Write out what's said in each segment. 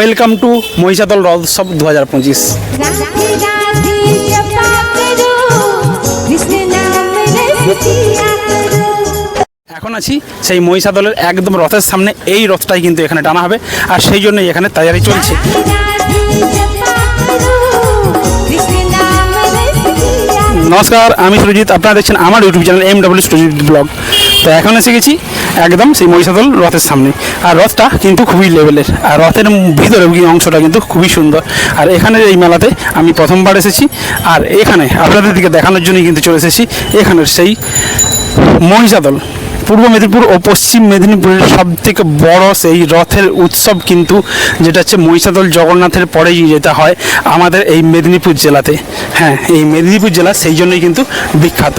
Welcome to Mahishadal রথ উৎসব দু হাজার পঁচিশ এখন আছি সেই মহিষাদলের একদম রথের সামনে, এই রথটাই কিন্তু এখানে টানা হবে, আর সেই জন্যই এখানে তৈরি চলছে। নমস্কার, আমি সুরজিৎ, আপনারা দেখছেন আমার YouTube channel M W Surajit vlog তো এখন এসে গেছি একদম সেই মহিষাদল রথের সামনে। আর রথটা কিন্তু খুবই লেভেলের আর রথের ভিতরে অংশটা কিন্তু খুবই সুন্দর। আর এখানে এই মেলাতে আমি প্রথমবার এসেছি। আর এখানে আপনাদের দিকে দেখানোর জন্যই কিন্তু চলে এসেছি। এখানের সেই মহিষাদল পূর্ব মেদিনীপুর ও পশ্চিম মেদিনীপুরের সব থেকে বড় সেই রথের উৎসব কিন্তু যেটা হচ্ছে মহিষাদল জগন্নাথের পরেই যেটা হয় আমাদের এই মেদিনীপুর জেলাতে। হ্যাঁ এই মেদিনীপুর জেলা সেই জন্যই কিন্তু বিখ্যাত।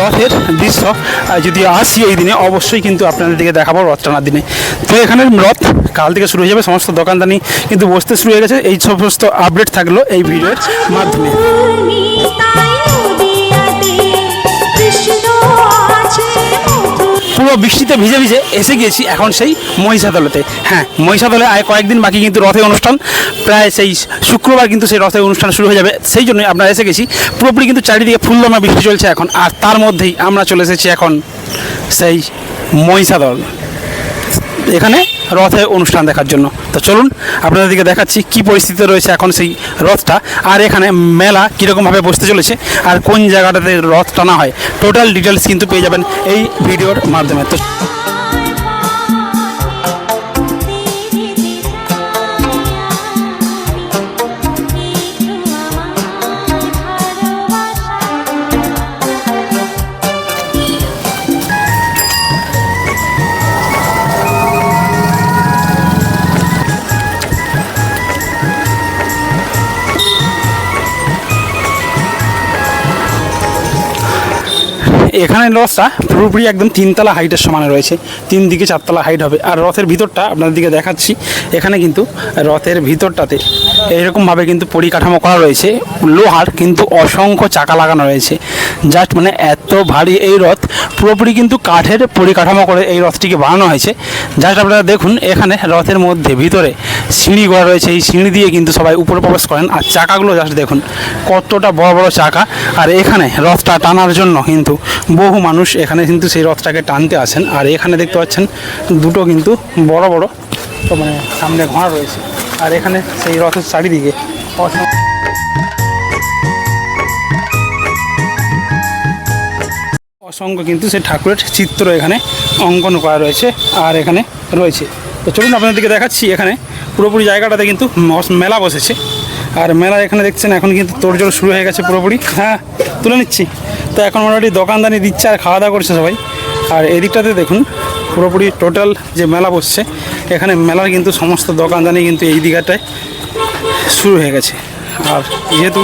রথের দৃশ্য যদি আসি এই দিনে, অবশ্যই কিন্তু আপনাদের দিকে দেখাবো রথ টানার দিনে। তো এখানের রথ কাল থেকে শুরু হয়ে যাবে, সমস্ত দোকানদানি কিন্তু বসতে শুরু হয়ে গেছে। এই সমস্ত আপডেট থাকল এই ভিডিওর মাধ্যমে। পুরো বৃষ্টিতে ভিজে ভিজে এসে গিয়েছি এখন সেই মহিষাদলেতে। হ্যাঁ মহিষাদলে আয় কয়েকদিন বাকি কিন্তু রথের অনুষ্ঠান। প্রায় সেই শুক্রবার কিন্তু সেই রথের অনুষ্ঠান শুরু হয়ে যাবে। সেই জন্যই আমরা এসে গেছি। পুরোপুরি কিন্তু চারিদিকে ফুলদমা বৃষ্টি চলছে এখন। আর তার মধ্যেই আমরা চলে এসেছি এখন সেই মহিষাদল। এখানে রথের অনুষ্ঠান দেখার জন্য। তো চলুন আপনাদেরকে দেখাচ্ছি কি পরিস্থিতি রয়েছে এখন সেই রথটা, আর এখানে মেলা কীরকমভাবে বসতে চলেছে, আর কোন জায়গাটাতে রথ টানা হয়। টোটাল ডিটেলস কিন্তু পেয়ে যাবেন এই ভিডিওর মাধ্যমে। তো এখানে রথটা পুরোপুরি একদম তিনতলা হাইটের সমানে রয়েছে। তিন দিকে চারতলা হাইট হবে। আর রথের ভিতরটা আপনাদের দিকে দেখাচ্ছি। এখানে কিন্তু রথের ভিতরটাতে এইরকমভাবে কিন্তু পরিকাঠামো করা রয়েছে। লোহার কিন্তু অসংখ্য চাকা লাগানো রয়েছে। জাস্ট মানে এত ভারী এই রথ, পুরোপুরি কিন্তু কাঠের পরিকাঠামো করে এই রথটিকে বানানো হয়েছে। জাস্ট আপনারা দেখুন, এখানে রথের মধ্যে ভিতরে সিঁড়ি করা রয়েছে। এই সিঁড়ি দিয়ে কিন্তু সবাই উপরে প্রবেশ করেন। আর চাকাগুলো জাস্ট দেখুন, কতটা বড় বড় চাকা। আর এখানে রথটা টানার জন্য কিন্তু বহু মানুষ এখানে কিন্তু সেই রথটাকে টানতে আসেন। আর এখানে দেখতে পাচ্ছেন, দুটো কিন্তু বড় বড়, তো মানে সামনে ঘোড়া রয়েছে। আর এখানে সেই রথের চারিদিকে অসংখ্য কিন্তু সেই ঠাকুরের চিত্র এখানে অঙ্কন করা রয়েছে আর এখানে রয়েছে। তো চলুন আপনাদেরকে দেখাচ্ছি এখানে পুরোপুরি জায়গাটাতে কিন্তু মেলা বসেছে। আর মেলা এখানে দেখছেন এখন কিন্তু তোড়জোড় শুরু হয়ে গেছে পুরোপুরি। হ্যাঁ তুলে নিচ্ছি। তো এখন মোটামুটি দোকানদানি দিচ্ছে আর খাওয়া দাওয়া করছে সবাই। আর এদিকটাতে দেখুন পুরোপুরি টোটাল যে মেলা বসছে এখানে মেলার কিন্তু সমস্ত দোকানদানি কিন্তু এই দিকটায় শুরু হয়ে গেছে। আর যেহেতু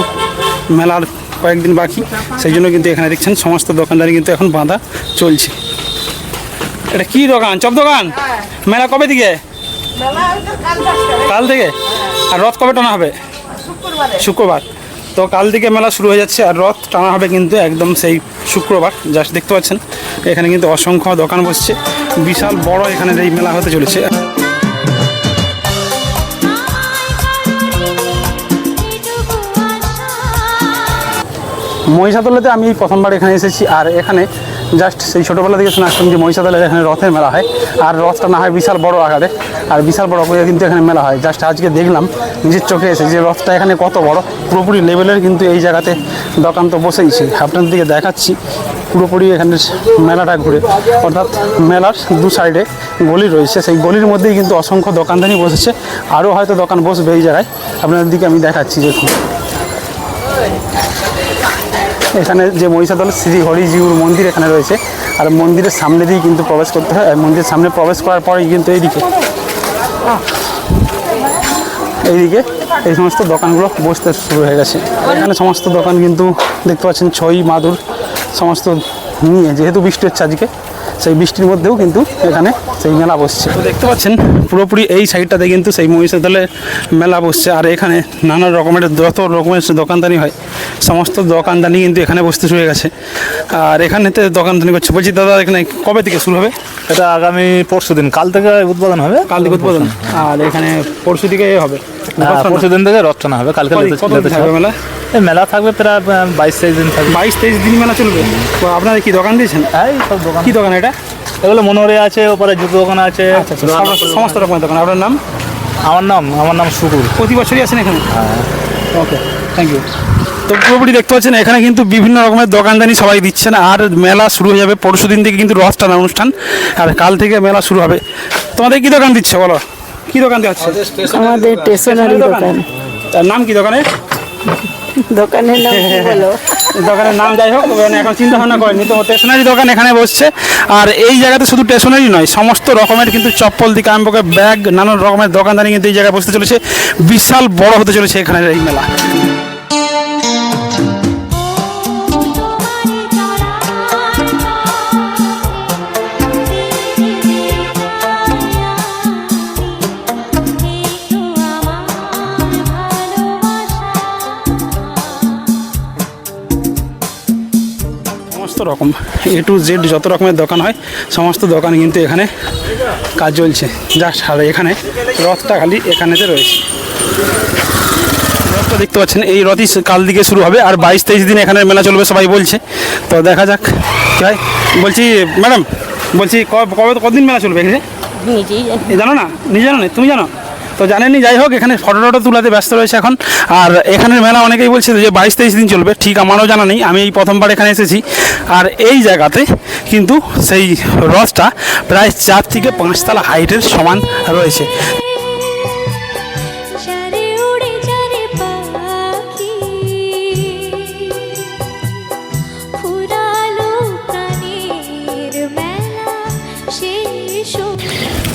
মেলার কয়েকদিন বাকি সেই জন্য কিন্তু এখানে দেখছেন সমস্ত দোকানদারি কিন্তু এখন বাঁধা চলছে। এটা কি দোকান? চপ দোকান? মেলা কবে দিকে কাল থেকে? আর রথ কবে টানা হবে? শুক্রবার। তো কাল থেকে মেলা শুরু হয়ে যাচ্ছে আর রথ টানা হবে কিন্তু একদম সেই শুক্রবার জাস্ট দেখতে পাচ্ছেন। এখানে কিন্তু অসংখ্য দোকান বসছে বিশাল বড় এখানে এই মেলা হতে চলেছে। মহিষাদলেতে আমি প্রথমবার এখানে এসেছি আর এখানে জাস্ট সেই ছোটোবেলা থেকে শুনে আসতাম যে মহিষাদলের এখানে রথের মেলা হয় আর রথটা না হয় বিশাল বড় আকারে। আর বিশাল বড় করে কিন্তু এখানে মেলা হয়। জাস্ট আজকে দেখলাম, নিজের চোখে এসে যে রথটা এখানে কত বড়। পুরোপুরি লেভেলের কিন্তু এই জায়গাতে দোকান তো বসেইছে আপনাদের দিকে দেখাচ্ছি, পুরোপুরি এখানে মেলাটা ঘুরে। অর্থাৎ মেলার দু সাইডে গলি রয়েছে। সেই গলির মধ্যেই কিন্তু অসংখ্য দোকানদানি বসেছে। আরও হয়তো দোকান বসবে এই জায়গায়। আপনাদের দিকে আমি দেখাচ্ছি, দেখুন। এখানে যে মহিষাদল, শ্রী হরিজিউর মন্দির এখানে রয়েছে। আর মন্দিরের সামনে দিয়ে কিন্তু প্রবেশ করতে হয়। আর মন্দিরের সামনে প্রবেশ করার পরেই কিন্তু এইদিকে এইদিকে এই সমস্ত দোকানগুলো বসতে শুরু হয়ে গেছে। এখানে সমস্ত দোকান কিন্তু দেখতে পাচ্ছেন ছই মাদুর, সমস্ত নিয়ে, যেহেতু বৃষ্টি হচ্ছে আজকে সেই বৃষ্টির মধ্যেও কিন্তু এখানে সেই মেলা বসছে। তো দেখতে পাচ্ছেন পুরোপুরি এই সাইডটাতে কিন্তু সেই মহিষাদলের মেলা বসছে। আর এখানে নানা রকমের যত রকমের দোকানদানি হয় সমস্ত দোকানদানি কিন্তু এখানে বসতে শুরু হয়ে গেছে। আর এখানেতে দোকানদানি করছে। বলছি দাদা এখানে কবে থেকে শুরু হবে? এটা আগামী পরশু দিন কাল থেকে উদ্বোধন হবে? কাল থেকে উদ্বোধন। আর এখানে পরশু থেকে হবে। পরশু দিন থেকে রথ টানা হবে কালকে। মেলা? এই মেলা থাকবে প্রায় বাইশ তেইশ দিন থাকবে। বাইশ তেইশ দিন মেলা চলবে? আপনারা কি দোকান দিয়েছেন? সব দোকান। কি দোকান এটা? এগুলো মনোরে আছে ওপরে জুতো দোকান আছে। আচ্ছা আচ্ছা সমস্ত রকমের দোকান। আপনার নাম? আমার নাম আমার নাম শুকুর। প্রতি বছরই আসেন এখানে? ওকে থ্যাংক ইউ তো পুরোপুরি দেখতে পাচ্ছেন এখানে কিন্তু বিভিন্ন রকমের দোকানদানি সবাই দিচ্ছেন। আর মেলা শুরু হয়ে যাবে পরশু দিন থেকে কিন্তু রথ টানা অনুষ্ঠান। আর কাল থেকে মেলা শুরু হবে। তোমাদের কি দোকান দিচ্ছে বলো? কি দোকান দিয়ে হচ্ছে আমাদের স্টেশনারি দোকান। তার নাম কি দোকানে দোকানের নাম কি বলো? দোকানের নাম যাই হোক এখন চিন্তা ভাবনা করেনি। তো স্টেশনারি দোকান এখানে বসছে। আর এই জায়গাতে শুধু স্টেশনারি নয় সমস্ত রকমের কিন্তু চপ্পল দিকে আরম্ভ করে ব্যাগ নানান রকমের দোকানদারি কিন্তু এই জায়গায় বসতে চলেছে। বিশাল বড় হতে চলেছে এখানে এই মেলা। রকম এ টু জেড যত রকমের দোকান হয় সমস্ত দোকান কিন্তু এখানে কাজ চলছে। যা আর এখানে রথটা খালি এখানেতে রয়েছে। রথটা দেখতে পাচ্ছেন এই রথই কাল দিকে শুরু হবে আর বাইশ তেইশ দিন এখানে মেলা চলবে সবাই বলছে। তো দেখা যাক কি হয় বলছি ম্যাডাম বলছি কবে কদিন মেলা চলবে এখানে? জানো না? নিজে জানো না? তুমি জানো? তো জানেনি যাই হোক, এখানে ফটো টটো তোলাতে ব্যস্ত রয়েছে এখন। আর এখানের মেলা অনেকেই বলছে যে বাইশ তেইশ দিন চলবে, ঠিক আমারও জানা নেই, আমি এই প্রথমবার এখানে এসেছি। আর এই জায়গাতে কিন্তু সেই রথটা প্রায় চার থেকে পাঁচতলা হাইটের সমান রয়েছে।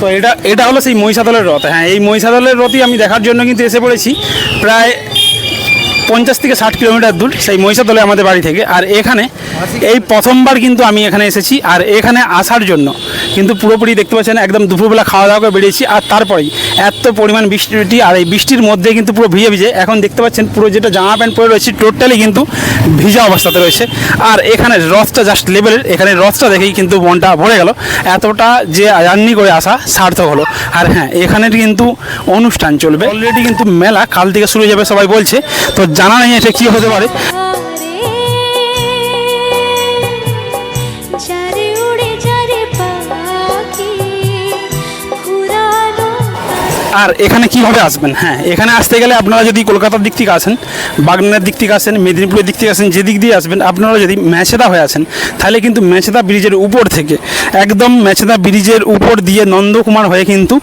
তো এটা এটা হলো সেই মহিষাদলের রথ। হ্যাঁ এই মহিষাদলের রথই আমি দেখার জন্য কিন্তু এসে পড়েছি। প্রায় পঞ্চাশ থেকে ষাট কিলোমিটার দূর সেই মহিষাদলে আমাদের বাড়ি থেকে। আর এখানে এই প্রথমবার কিন্তু আমি এখানে এসেছি। আর এখানে আসার জন্য কিন্তু পুরোপুরি দেখতে পাচ্ছেন একদম দুপুরবেলা খাওয়া দাওয়া করে বেরিয়েছি আর তারপরেই এত পরিমাণ বৃষ্টি আর এই বৃষ্টির মধ্যে কিন্তু পুরো ভিজে ভিজে। এখন দেখতে পাচ্ছেন পুরো যেটা জামা প্যান্ট পরে রয়েছে, টোটালি কিন্তু ভিজা অবস্থাতে রয়েছে। আর এখানে রথটা জাস্ট লেভেলের এখানে রথটা দেখেই কিন্তু মনটা ভরে গেল। এতটা যে জার্নি করে আসা সার্থক হলো। আর হ্যাঁ এখানের কিন্তু অনুষ্ঠান চলবে। অলরেডি কিন্তু মেলা, কাল থেকে শুরু যাবে সবাই বলছে। তো জানা নেই এটা কী হতে পারে। আর এখানে কীভাবে আসবেন? হ্যাঁ এখানে আসতে গেলে আপনারা যদি কলকাতার দিক থেকে আসেন, বাগনানের দিক থেকে আসেন, মেদিনীপুরের দিক থেকে আসেন, যেদিক দিয়ে আসবেন, আপনারা যদি মেছেদা হয়ে আসেন, তাহলে কিন্তু মেছেদা ব্রিজের উপর থেকে, একদম মেছেদা ব্রিজের উপর দিয়ে নন্দকুমার হয়ে কিন্তু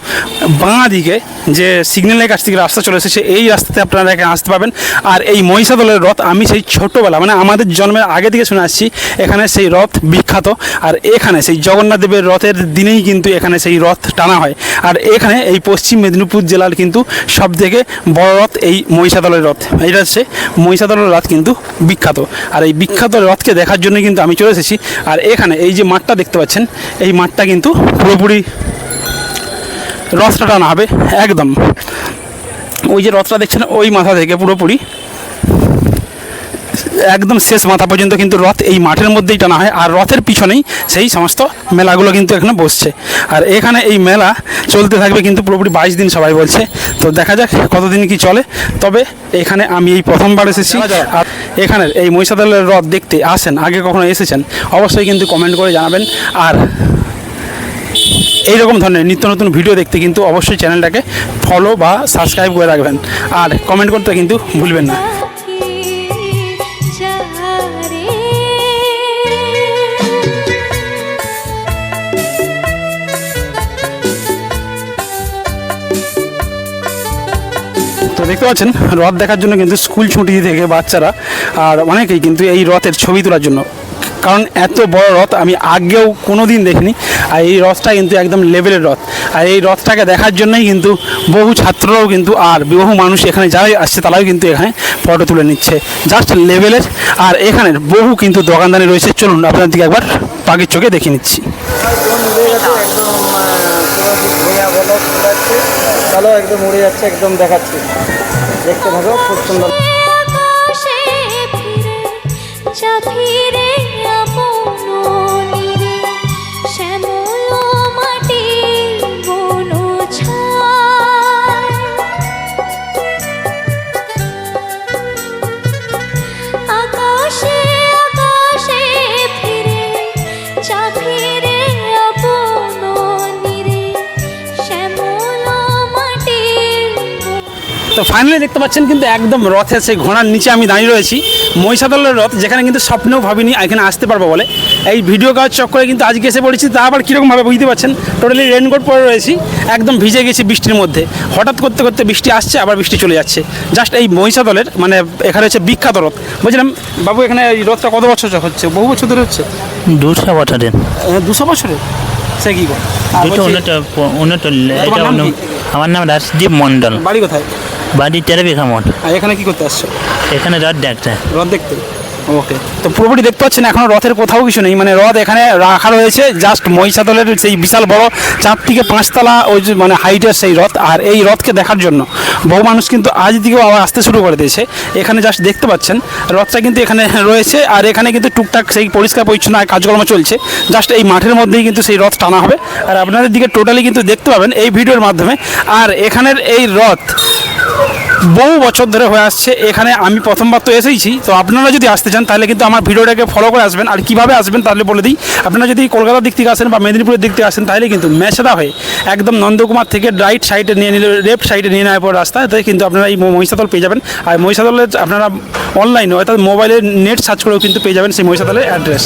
বাঁ দিকে যে সিগন্যালের কাছ থেকে রাস্তা চলে এসেছে, এই রাস্তাতে আপনারা এখানে আসতে পারবেন। আর এই মহিষাদলের রথ আমি সেই ছোটোবেলা মানে আমাদের জন্মের আগে থেকে শুনে আসছি, এখানে সেই রথ বিখ্যাত। আর এখানে সেই জগন্নাথ দেবের রথের দিনেই কিন্তু এখানে সেই রথ টানা হয়। আর এখানে এই পশ্চিম মেদিনীপুর জেলার কিন্তু সব থেকে বড় রথ এই মহিষাদলের রথ। এটা হচ্ছে মহিষাদলের রথ কিন্তু বিখ্যাত। আর এই বিখ্যাত রথকে দেখার জন্য কিন্তু আমি চলে এসেছি। আর এখানে এই যে মাঠটা দেখতে পাচ্ছেন, এই মাঠটা কিন্তু পুরোপুরি রথটা টানা হবে, একদম। ওই যে রথটা দেখছেন, ওই মাথা থেকে পুরোপুরি একদম শেষ মাথা পর্যন্ত কিন্তু রথ এই মাঠের মধ্যেই টানা হয় আর রথের পিছনেই সেই সমস্ত মেলাগুলো কিন্তু এখানে বসছে। আর এখানে এই মেলা চলতে থাকবে কিন্তু পুরোপুরি বাইশ দিন সবাই বলছে। তো দেখা যাক কতদিন কি চলে। তবে এখানে আমি এই প্রথমবার এসেছি। আর এখানের এই মহিষাদলের রথ দেখতে আসেন আগে কখনো এসেছেন অবশ্যই কিন্তু কমেন্ট করে জানাবেন। আর এইরকম ধরনের নিত্য নতুন ভিডিও দেখতে কিন্তু অবশ্যই চ্যানেলটাকে ফলো বা সাবস্ক্রাইব করে রাখবেন। আর কমেন্ট করতে কিন্তু ভুলবেন না। দেখতে পাচ্ছেন, রথ দেখার জন্য কিন্তু স্কুল ছুটি থেকে বাচ্চারা আর অনেকেই কিন্তু এই রথের ছবি তোলার জন্য। কারণ এত বড় রথ আমি আগেও কোনো দিন দেখিনি। আর এই রথটা কিন্তু একদম লেভেলের রথ। আর এই রথটাকে দেখার জন্যই কিন্তু বহু ছাত্ররাও কিন্তু আর বহু মানুষ এখানে যারাই আসছে তারাও কিন্তু এখানে ফটো তুলে নিচ্ছে। জাস্ট লেভেলের আর এখানের বহু কিন্তু দোকানদানি রয়েছে। চলুন আপনার দিকে একবার পাখির চোখে দেখে নিচ্ছি। চলো, একদম উড়ে যাচ্ছে, একদম দেখাচ্ছি। দেখতে থাকো খুব সুন্দর তো ফাইনালি দেখতে পাচ্ছেন কিন্তু একদম রথে সেই ঘোড়ার নিচে আমি দাঁড়িয়ে রয়েছি। মহিষাদলের রথ যেখানে কিন্তু স্বপ্নেও ভাবিনি এখানে আসতে পারব বলে। এই ভিডিও কাজ চক্করে কিন্তু আজকে এসে পড়েছি তা আবার কীরকমভাবে বুঝতে পারছেন? টোটালি রেনকোট পরে রয়েছি একদম ভিজে গেছি বৃষ্টির মধ্যে। হঠাৎ করতে করতে বৃষ্টি আসছে আবার বৃষ্টি চলে যাচ্ছে। জাস্ট এই মহিষাদলের মানে এখানে হচ্ছে বিখ্যাত রথ। বলছিলাম বাবু এখানে এই রথটা কত বছর হচ্ছে? বহু বছর ধরে হচ্ছে? দুশো বছরের। দুশো বছরে সে কি করে দুটো উন্নত এটা অন্য- আমার নাম রাজদীপ মণ্ডল। বাড়ি কোথায়? বাড়ি তেরো মঠ এখানে কি করতে আসছো? এখানে রথ দেখতে। রথ দেখতে? ওকে তো পুরোপুরি দেখতে পাচ্ছেন, এখনও রথের কোথাও কিছু নেই। মানে রথ এখানে রাখা রয়েছে জাস্ট মহিষাদলের সেই বিশাল বড় চার থেকে পাঁচতলা ওই যে মানে হাইটের সেই রথ। আর এই রথকে দেখার জন্য বহু মানুষ কিন্তু আজ দিকেও আবার আসতে শুরু করে দিয়েছে। এখানে জাস্ট দেখতে পাচ্ছেন, রথটা কিন্তু এখানে রয়েছে। আর এখানে কিন্তু টুকটাক সেই পরিষ্কার পরিচ্ছন্ন কাজকর্ম চলছে। জাস্ট এই মাঠের মধ্যেই কিন্তু সেই রথ টানা হবে। আর আপনাদের দিকে টোটালি কিন্তু দেখতে পাবেন এই ভিডিওর মাধ্যমে। আর এখানের এই রথ বহু বছর ধরে হয়ে আসছে। এখানে আমি প্রথমবার তো এসেইছি। তো আপনারা যদি আসতে চান, তাহলে কিন্তু আমার ভিডিওটাকে ফলো করে আসবেন। আর কীভাবে আসবেন তাহলে বলে দিই। আপনারা যদি কলকাতার দিক থেকে আসেন বা মেদিনীপুরের দিক থেকে আসেন, তাহলে কিন্তু মেছেদা হয়ে একদম নন্দকুমার থেকে রাইট সাইডে নিয়ে নিলে লেফট সাইডে নিয়ে নেওয়ার পর রাস্তা তাই কিন্তু আপনারা এই মহিষাদল পেয়ে যাবেন। আর মহিষাদলের আপনারা অনলাইনে অর্থাৎ মোবাইলে নেট সার্চ করেও কিন্তু পেয়ে যাবেন সেই মহিষাদলের অ্যাড্রেস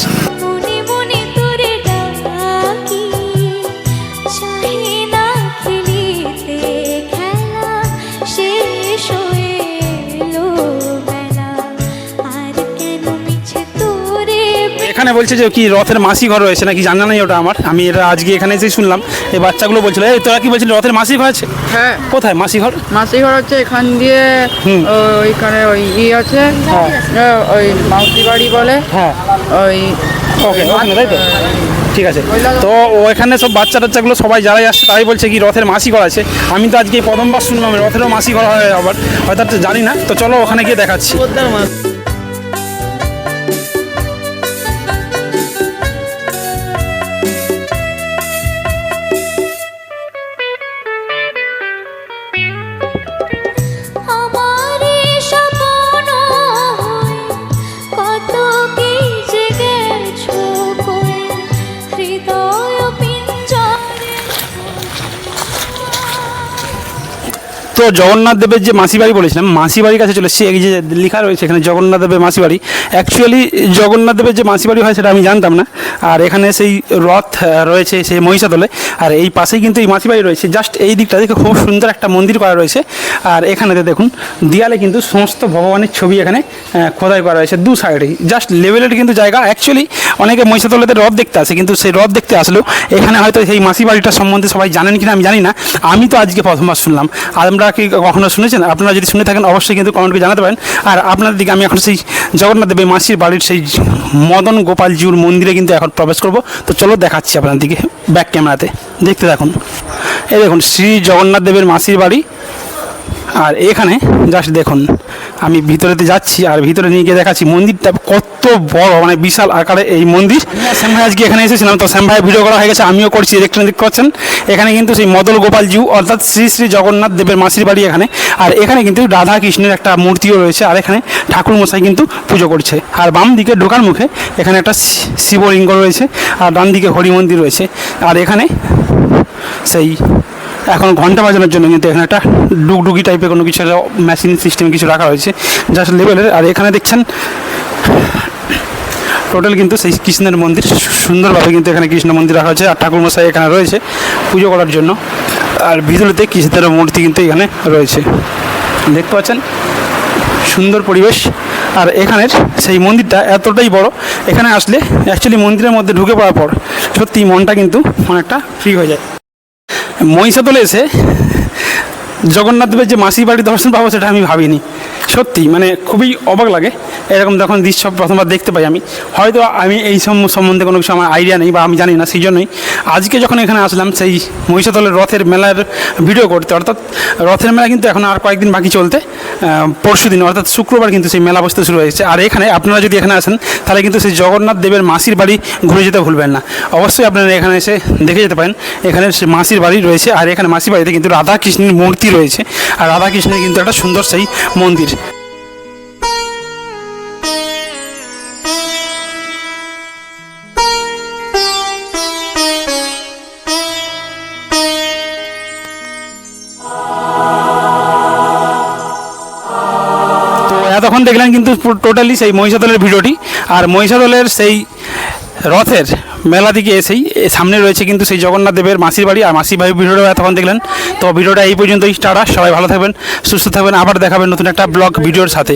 এখানে বলছে যে কি রথের মাসি ঘর রয়েছে নাকি জানা নেই ওটা আমার। আমি এটা আজকে এখানে এসেই শুনলাম। এই বাচ্চাগুলো বলছিল এই তোরা কি বলছিলি রথের মাসি ঘর আছে? হ্যাঁ। কোথায়? মাসি ঘর? মাসি ঘর হচ্ছে এখান দিয়ে ওইখানে ওই ই আছে। হ্যাঁ। ওই মাউসি বাড়ি বলে। হ্যাঁ। ওই ওকে তাই তো? ঠিক আছে। তো ওখানে সব বাচ্চা টাচ্চাগুলো সবাই যারাই আসছে তারাই বলছে কি রথের মাসি ঘর আছে। আমি তো আজকে প্রথমবার শুনলাম রথেরও মাসি ঘর হয় আবার। হয়তো জানি না। তো চলো ওখানে গিয়ে দেখাচ্ছি। তো জগন্নাথ দেবের যে মাসি বাড়ি বলেছিলাম মাসি বাড়ির কাছে চলে এসেছি। এই যে লেখা রয়েছে এখানে জগন্নাথ দেবের মাসি বাড়ি অ্যাকচুয়ালি জগন্নাথ দেবের যে মাসি বাড়ি হয় সেটা আমি জানতাম না। আর এখানে সেই রথ রয়েছে সেই মহিষাদলে। আর এই পাশেই কিন্তু এই মাসি বাড়ি রয়েছে। জাস্ট এই দিকটা দেখে খুব সুন্দর একটা মন্দির করা রয়েছে। আর এখানেতে দেখুন, দেয়ালে কিন্তু সমস্ত ভগবানের ছবি এখানে খোদাই করা রয়েছে দু সাইডেই। জাস্ট লেভেলের কিন্তু জায়গা। অ্যাকচুয়ালি অনেকে মহিষাদলেতে রথ দেখতে আসে, কিন্তু সেই রথ দেখতে আসলেও এখানে হয়তো সেই মাসি বাড়িটা সম্বন্ধে সবাই জানেন কিনা আমি জানি না। আমি তো আজকে প্রথমবার শুনলাম। আর আমরা কি কখনো শুনেছেন? আপনারা যদি শুনে থাকেন, অবশ্যই কিন্তু কমেন্ট করে জানাতে পারেন। আর আপনাদের দিকে আমি এখন সেই জগন্নাথ দেবের মাসির বাড়ির সেই মদন গোপালজিউর মন্দিরে কিন্তু এখন প্রবেশ করব। তো চলো দেখাচ্ছি আপনাদের দিকে ব্যাক ক্যামেরাতে দেখতে দেখুন এই দেখুন, শ্রী জগন্নাথ দেবের মাসির বাড়ি। আর এখানে জাস্ট দেখুন। আমি ভিতরেতে যাচ্ছি আর ভিতরে নিয়ে গিয়ে দেখাচ্ছি মন্দিরটা কত বড় মানে বিশাল আকারে এই মন্দির। শ্যাম ভাই আজকে এখানে এসেছিলাম, তো শ্যাম ভাই ভিডিও করা হয়ে গেছে, আমিও করছি, দেখতে দেখতে পাচ্ছেন এখানে কিন্তু সেই মদল গোপাল জিউ অর্থাৎ শ্রী শ্রী জগন্নাথ দেবের মাসির বাড়ি এখানে। আর এখানে কিন্তু রাধা কৃষ্ণের একটা মূর্তিও রয়েছে, আর এখানে ঠাকুর মশাই কিন্তু পুজো করছে। আর বাম দিকে ঢোকার মুখে এখানে একটা শিবলিঙ্গ রয়েছে, আর ডান দিকে হরি মন্দির রয়েছে। আর এখানে সেই এখন ঘণ্টা বাজানোর জন্য কিন্তু এখানে একটা ডুগডুগি টাইপের কোনো কিছু মেশিন সিস্টেম কিছু রাখা হয়েছে। জাস্ট লেভেলের আর এখানে দেখছেন টোটাল কিন্তু সেই কৃষ্ণের মন্দির। সুন্দরভাবে কিন্তু এখানে কৃষ্ণ মন্দির রাখা হয়েছে। আর ঠাকুর মশাই এখানে রয়েছে পুজো করার জন্য। আর ভিতরেতে কৃষ্ণের মূর্তি কিন্তু এখানে রয়েছে। দেখতে পাচ্ছেন? সুন্দর পরিবেশ। আর এখানের সেই মন্দিরটা এতটাই বড়, এখানে আসলে অ্যাকচুয়ালি মন্দিরের মধ্যে ঢুকে পড়ার পর সত্যি মনটা কিন্তু অনেকটা ফ্রি হয়ে যায়। মহিষাদলে এসে জগন্নাথ দেবের যে মাসির বাড়ি দর্শন পাবো সেটা আমি ভাবিনি। সত্যি মানে খুবই অবাক লাগে। এরকম যখন দৃশ্য প্রথমবার দেখতে পাই আমি, হয়তো আমি এই সম- সম্বন্ধে কোনো কিছু আমার আইডিয়া নেই বা আমি জানি না, সেই জন্যই আজকে যখন এখানে আসলাম, সেই মহিষাদলের রথের মেলার ভিডিও করতে, অর্থাৎ রথের মেলা কিন্তু এখন আর কয়েকদিন বাকি চলতে পরশু দিন, অর্থাৎ শুক্রবার কিন্তু সেই মেলা বসতে শুরু হয়েছে। আর এখানে আপনারা যদি এখানে আসেন, তাহলে কিন্তু সেই জগন্নাথ দেবের মাসির বাড়ি ঘুরে যেতে ভুলবেন না। অবশ্যই আপনারা এখানে এসে দেখে যেতে পারেন, এখানে মাসির বাড়ি রয়েছে, আর এখানে মাসির বাড়িতে কিন্তু রাধাকৃষ্ণের মূর্তি রয়েছে। আর রাধাকৃষ্ণের কিন্তু একটা সুন্দর সেই মন্দির। তো এতক্ষণ দেখলেন কিন্তু টোটালি সেই মহিষাদলের ভিডিওটি। আর মহিষাদলের সেই রথের মেলা দিকে এসেই সামনে রয়েছে কিন্তু সেই জগন্নাথ দেবের মাসির বাড়ি। আর মাসির বাড়ির ভিডিওটা তখন দেখলেন। তো ভিডিওটা এই পর্যন্তই স্টার্ট সবাই ভালো থাকবেন, সুস্থ থাকবেন। আবার দেখাবেন নতুন একটা ব্লগ ভিডিওর সাথে।